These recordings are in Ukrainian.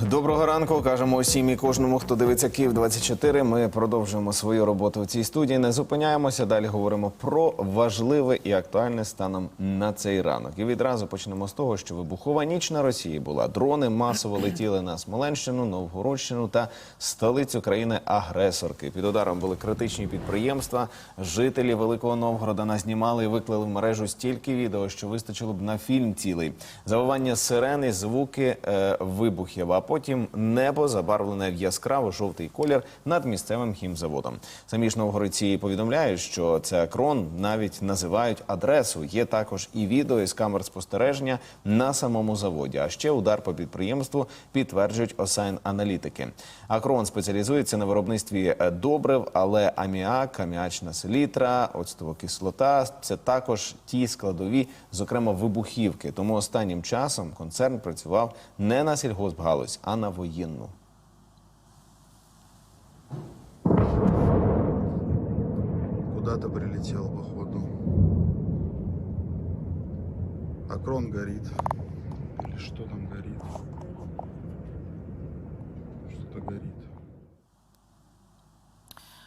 Доброго ранку, кажемо усім і кожному, хто дивиться Київ 24 Ми продовжуємо свою роботу в цій студії. Не зупиняємося. Далі говоримо про важливе і актуальне станом на цей ранок. І відразу почнемо з того, що вибухова ніч на Росії була. Дрони масово летіли на Смоленщину, Новгородщину та столицю країни-агресорки. Під ударом були критичні підприємства. Жителі Великого Новгорода назнімали і виклали в мережу стільки відео, що вистачило б на фільм цілий. Завивання сирени, звуки е, вибухів. Потім небо забарвлене в яскраво жовтий колір над місцевим хімзаводом. Самі ж новгородці повідомляють, що це акрон навіть називають адресу. Є також і відео із камер спостереження на самому заводі. А ще удар по підприємству підтверджують осайн аналітики. Акрон спеціалізується на виробництві е, добрив, але аміак, аміачна селітра, оцтова кислота це також ті складові, зокрема вибухівки. Тому останнім часом концерн працював не на сільгоспгалузь, а на воєнну. Куда-то прилетел, походу. Акрон горит. Или что там горит? Что-то горит.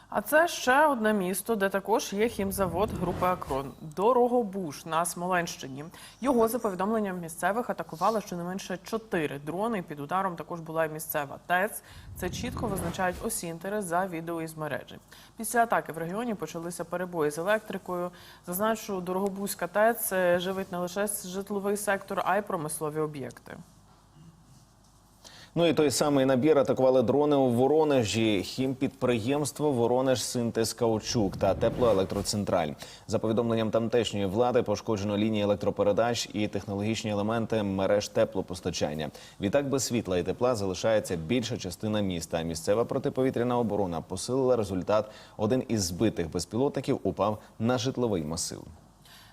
А це ще одне місто, де також є хімзавод групи Акрон Дорогобуш на Смоленщині. Його за повідомленням місцевих атакували щонайменше чотири дрони. Під ударом також була і місцева ТЕЦ. Це чітко визначають осінтери за відео із мережі. Після атаки в регіоні почалися перебої з електрикою. Зазначу, Дорогобузька ТЕЦ е, живить не лише житловий сектор, а й промислові об'єкти. Ну і той самий набір атакували дрони у Воронежі, хімпідприємство Воронеж Синтез Каучук та теплоелектроцентраль. За повідомленням тамтешньої влади пошкоджено лінії електропередач і технологічні елементи мереж теплопостачання. Відтак без світла і тепла залишається більша частина міста. Місцева протиповітряна оборона посилила результат. Один із збитих безпілотників упав на житловий масив.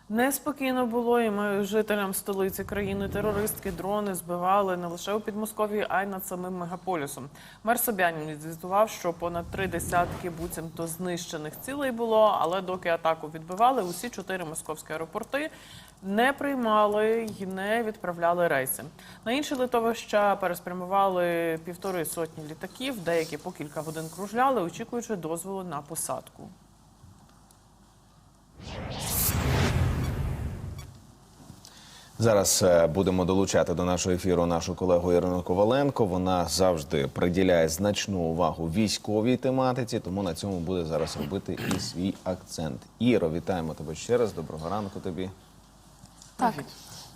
Неспокійно було і ми жителям столиці країни терористки дрони збивали не лише у Підмосков'ї, а й над самим мегаполісом. Мер Собянін відзвітував, що понад три десятки буцімто знищених цілей було, але доки атаку відбивали, усі чотири московські аеропорти не приймали і не відправляли рейси. На інші литовища переспрямували півтори сотні літаків, деякі по кілька годин кружляли, очікуючи дозволу на посадку. Зараз е, будемо долучати до нашого ефіру нашу колегу Ірину Коваленко. Вона завжди приділяє значну увагу військовій тематиці, тому на цьому буде зараз робити і свій акцент. Іро, вітаємо тебе ще раз. Доброго ранку тобі. Так,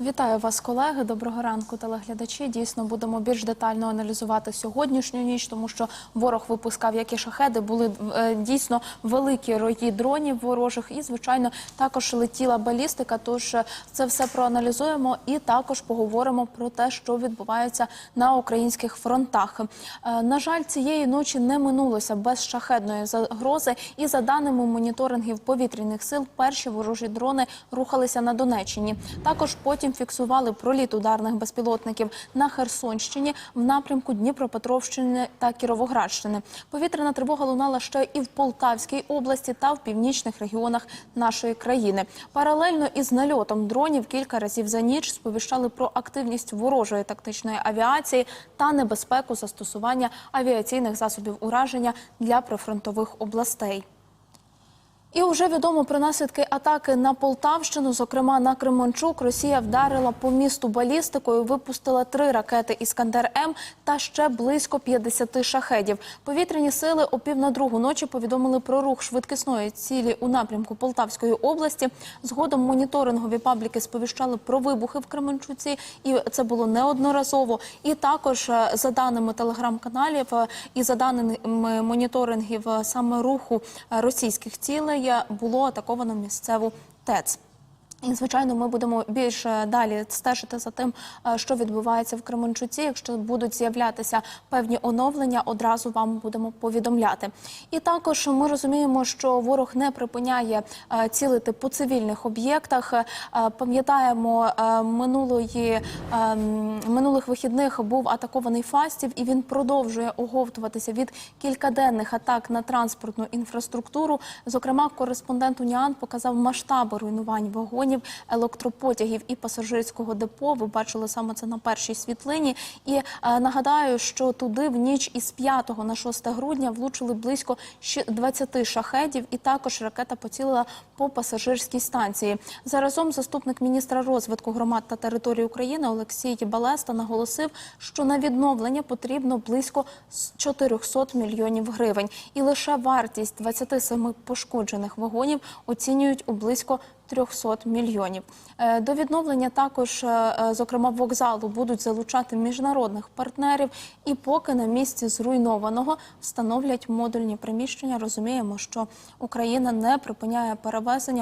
вітаю вас, колеги. Доброго ранку, телеглядачі. Дійсно, будемо більш детально аналізувати сьогоднішню ніч, тому що ворог випускав як і шахеди, були е, дійсно великі рої дронів ворожих, і звичайно також летіла балістика. Тож е, це все проаналізуємо і також поговоримо про те, що відбувається на українських фронтах. Е, на жаль, цієї ночі не минулося без шахедної загрози, і за даними моніторингів повітряних сил, перші ворожі дрони рухалися на Донеччині. Також потім фіксували проліт ударних безпілотників на Херсонщині в напрямку Дніпропетровщини та Кіровоградщини. Повітряна тривога лунала ще і в Полтавській області та в північних регіонах нашої країни. Паралельно із нальотом дронів кілька разів за ніч сповіщали про активність ворожої тактичної авіації та небезпеку застосування авіаційних засобів ураження для прифронтових областей. І вже відомо про наслідки атаки на Полтавщину, зокрема на Кременчук. Росія вдарила по місту балістикою, випустила три ракети Іскандер М та ще близько 50 шахедів. Повітряні сили о пів на другу ночі повідомили про рух швидкісної цілі у напрямку Полтавської області. Згодом моніторингові пабліки сповіщали про вибухи в Кременчуці, і це було неодноразово. І також е, за даними телеграм-каналів е, і за даними моніторингів е, саме руху російських цілей е, було атаковано місцеву ТЕЦ. І звичайно, ми будемо більш далі стежити за тим, е, що відбувається в Кременчуці. Якщо будуть з'являтися певні оновлення, одразу вам будемо повідомляти. І також ми розуміємо, що ворог не припиняє е, цілити по цивільних об'єктах. Е, Пам'ятаємо, минулої минулих вихідних був атакований Фастів, і він продовжує оговтуватися від кількаденних атак на транспортну інфраструктуру. Зокрема, кореспондент Уніан показав масштаби руйнувань вагонів вагонів, електропотягів і пасажирського депо. Ви бачили саме це на першій світлині. І е, нагадаю, що туди в ніч із 5 на 6 грудня влучили близько щ- 20 шахедів, і також ракета поцілила по пасажирській станції. Заразом заступник міністра розвитку громад та територій України Олексій Балеста наголосив, що на відновлення потрібно близько с- 400 мільйонів гривень, і лише вартість 27 пошкоджених вагонів оцінюють у близько 300 мільйонів. Е, До відновлення також, е, е, зокрема, вокзалу будуть залучати міжнародних партнерів. І поки на місці зруйнованого встановлять модульні приміщення, розуміємо, що Україна не припиняє перевезення